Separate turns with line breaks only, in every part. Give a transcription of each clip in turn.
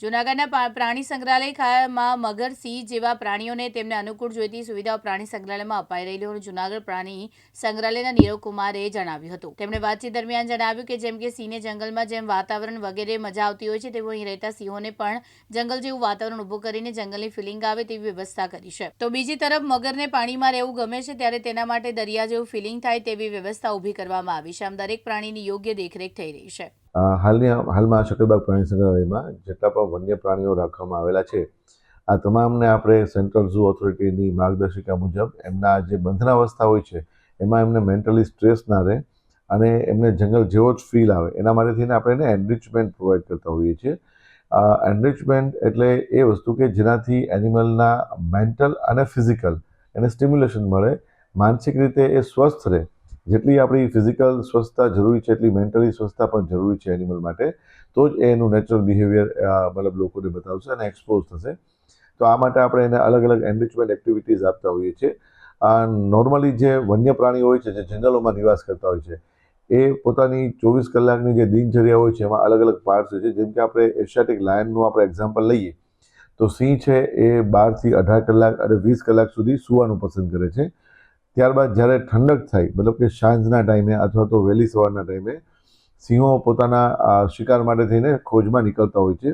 જૂનાગઢના પ્રાણી સંગ્રહાલય ખામાં મગર, સિંહ જેવા પ્રાણીઓને તેમને અનુકૂળ જોઈતી સુવિધાઓ પ્રાણી સંગ્રહાલયમાં અપાઈ રહેલી હોવાનું જૂનાગઢ પ્રાણી સંગ્રહાલયના નીરવ કુમારે જણાવ્યું હતું. તેમણે વાતચીત દરમિયાન જણાવ્યું કે જેમ કે સિંહને જંગલમાં જેમ વાતાવરણ વગેરે મજા આવતી હોય છે તેવું અહીં રહેતા સિંહોને પણ જંગલ જેવું વાતાવરણ ઊભું કરીને જંગલની ફિલિંગ આવે તેવી વ્યવસ્થા કરી છે. તો બીજી તરફ મગરને પાણીમાં રહેવું ગમે છે, ત્યારે તેના માટે દરિયા જેવું ફિલિંગ થાય તેવી વ્યવસ્થા ઊભી કરવામાં આવી છે. આમ દરેક પ્રાણીની યોગ્ય દેખરેખ થઈ રહી છે.
હાલની હાલમાં શકરબાગ પ્રાણી સંગ્રહાલયમાં જેટલા પણ વન્ય પ્રાણીઓ રાખવામાં આવેલા છે, આ તમામને આપણે સેન્ટ્રલ ઝૂ ઓથોરિટીની માર્ગદર્શિકા મુજબ એમના જે બંધનાવસ્થા હોય છે, એમાં એમને મેન્ટલી સ્ટ્રેસ ના રહે અને એમને જંગલ જેવો જ ફીલ આવે, એના માટે થઈને આપણે એને એનરિચમેન્ટ પ્રોવાઈડ કરતા હોઈએ છીએ. એનરિચમેન્ટ એટલે એ વસ્તુ કે જેનાથી એનિમલના મેન્ટલ અને ફિઝિકલ એને સ્ટિમ્યુલેશન મળે, માનસિક રીતે એ સ્વસ્થ રહે જેટલી આપણી ફિઝિકલ સ્વસ્થતા જરૂરી છે, એટલી મેન્ટલી સ્વસ્થતા પણ જરૂરી છે એનિમલ માટે. તો જ એનું નેચરલ બિહેવિયર મતલબ લોકોને બતાવશે અને એક્સપોઝ થશે. તો આ માટે આપણે એને અલગ અલગ એનરિચમેન્ટ એક્ટિવિટીઝ આપતા હોઈએ છીએ. આ નોર્મલી જે વન્ય પ્રાણીઓ હોય છે, જે જંગલોમાં નિવાસ કરતા હોય છે, એ પોતાની ચોવીસ કલાકની જે દિનચર્યા હોય છે, એમાં અલગ અલગ પાર્ટ્સ હોય છે. જેમ કે આપણે એશિયાટિક લાયનનું આપણે એક્ઝામ્પલ લઈએ, તો સિંહ છે એ બારથી અઢાર કલાક અને વીસ કલાક સુધી સૂવાનું પસંદ કરે છે. ત્યારબાદ જ્યારે ઠંડક થાય, મતલબ કે સાંજના ટાઈમે અથવા તો વહેલી સવારના ટાઈમે સિંહો પોતાના શિકાર માટે થઈને ખોજમાં નીકળતા હોય છે.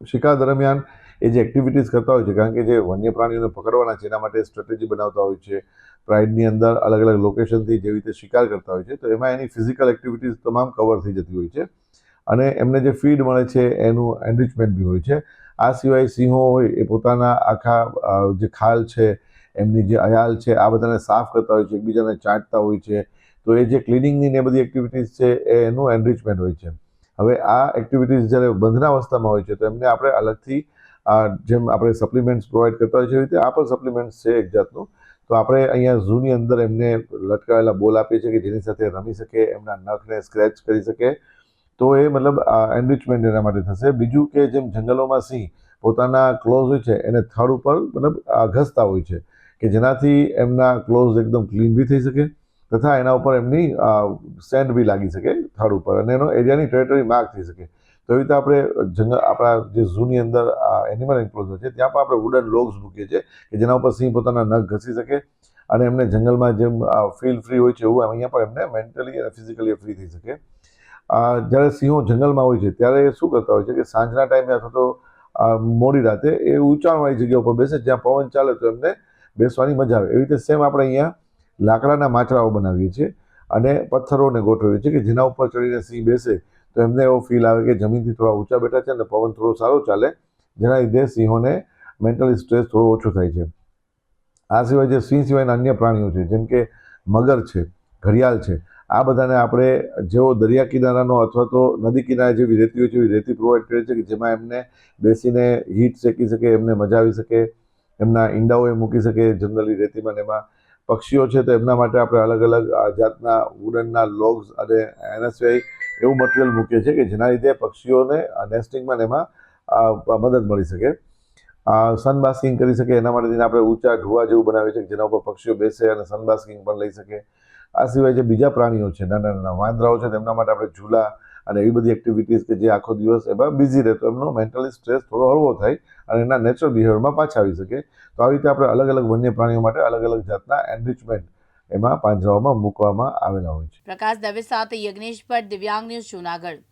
શિકાર દરમિયાન એ જે એક્ટિવિટીઝ કરતા હોય છે, કારણ કે જે વન્ય પ્રાણીઓને પકડવાના છે, એના માટે સ્ટ્રેટેજી બનાવતા હોય છે પ્રાઇડની અંદર અલગ અલગ લોકેશનથી જેવી રીતે શિકાર કરતા હોય છે, તો એમાં એની ફિઝિકલ એક્ટિવિટીઝ તમામ કવર થઈ જતી હોય છે. અને એમને જે ફીડ મળે છે, એનું એનરિચમેન્ટ બી હોય છે. આ સિવાય સિંહો હોય, એ પોતાના આખા જે ખાલ છે એમની જે અયાલ છે, આ બધાને સાફ કરતા હોય છે, એકબીજાને ચાટતા હોય છે. તો એ જે ક્લિનિંગની ને બધી એક્ટિવિટીઝ છે એનું એનરિચમેન્ટ હોય છે. હવે આ એક્ટિવિટીઝ જ્યારે બંધનાવસ્થામાં હોય છે, તો એમને આપણે અલગથી જેમ આપણે સપ્લિમેન્ટ્સ પ્રોવાઈડ કરતા હોય છે, એવી રીતે આ પણ સપ્લિમેન્ટ્સ છે એક જાતનું. તો આપણે અહીંયા ઝૂની અંદર એમને લટકાવેલા બોલ આપીએ છીએ કે જેની સાથે રમી શકે, એમના નખને સ્ક્રેચ કરી શકે. તો એ મતલબ એનરિચમેન્ટ એના માટે થશે. બીજું કે જેમ જંગલોમાં સિંહ પોતાના ક્લોઝ હોય છે, એને થડ ઉપર મતલબ ઘસતા હોય છે. કે જેનાથી એમના ક્લોઝ એકદમ ક્લીન બી થઈ શકે તથા એના ઉપર એમની સેન્ડ બી લાગી શકે થડ ઉપર અને એનો એરિયાની ટેરેટરી માર્ક થઈ શકે. તો એવી રીતે આપણે જંગલ, આપણા જે ઝૂની અંદર એનિમલ એન્ક્લોઝર છે, ત્યાં પણ આપણે વુડન લોગ્સ મૂકીએ છીએ કે જેના ઉપર સિંહ પોતાના નખ ઘસી શકે અને એમને જંગલમાં જેમ ફીલ ફ્રી હોય છે એવું અહીંયા પણ એમને મેન્ટલી અને ફિઝિકલી ફ્રી થઈ શકે. જ્યારે સિંહો જંગલમાં હોય છે, ત્યારે એ શું કરતા હોય છે કે સાંજના ટાઈમે અથવા તો મોડી રાતે એ ઊંચાણવાળી જગ્યા ઉપર બેસે, જ્યાં પવન ચાલે તો એમને બેસવાની મજા આવે. એવી રીતે સેમ આપણે અહીંયા લાકડાના માચડાઓ બનાવીએ છીએ અને પથ્થરોને ગોઠવીએ છીએ કે જેના ઉપર ચડીને સિંહ બેસે તો એમને એવો ફીલ આવે કે જમીનથી થોડા ઊંચા બેઠા છે અને પવન થોડો સારો ચાલે, જેના લીધે સિંહોને મેન્ટલી સ્ટ્રેસ થોડો ઓછો થાય છે. આ સિવાય જે સિંહ સિવાયના અન્ય પ્રાણીઓ છે, જેમ કે મગર છે, ઘડિયાળ છે, આ બધાને આપણે જેવો દરિયા કિનારાનો અથવા તો નદી કિનારે જેવી રેતી હોય છે એવી રેતી પ્રોવાઈડ કરે છે કે જેમાં એમને બેસીને હીટ શેકી શકે, એમને મજા આવી શકે એમના ઈંડાઓ એ મૂકી શકે જનરલી રેતીમાં એમાં પક્ષીઓ છે તો એમના માટે આપણે અલગ અલગ જાતના વુડનના લોગ્સ અને એના સિવાય એવું મટીરિયલ મૂકીએ છીએ કે જેના લીધે પક્ષીઓને નેસ્ટિંગમાં એમાં મદદ મળી શકે. સનબાસ્કિંગ કરી શકે, એના માટે આપણે ઊંચા ઢુવા જેવું બનાવીએ છીએ જેના ઉપર પક્ષીઓ બેસે અને સનબાસ્કિંગ પણ લઈ શકે. આ સિવાય જે બીજા પ્રાણીઓ છે, નાના નાના વાંદરાઓ છે, તેમના માટે આપણે ઝૂલા અને એવી બધી એક્ટિવિટીઝ કે જે આખો દિવસ એમાં બિઝી રહે તો એમનો મેન્ટલી સ્ટ્રેસ થોડો હળવો થાય અને એના નેચરલ બિહેવિયરમાં પાછા આવી શકે. તો આવી રીતે આપણે અલગ અલગ વન્ય પ્રાણીઓ માટે અલગ અલગ જાતના એનરિચમેન્ટ એમાં પાંજરાઓમાં મૂકવામાં આવેલા હોય છે.
પ્રકાશ દવે સાથે યજ્ઞેશ ભટ્ટ, દિવ્યાંગ ન્યૂઝ જૂનાગઢ.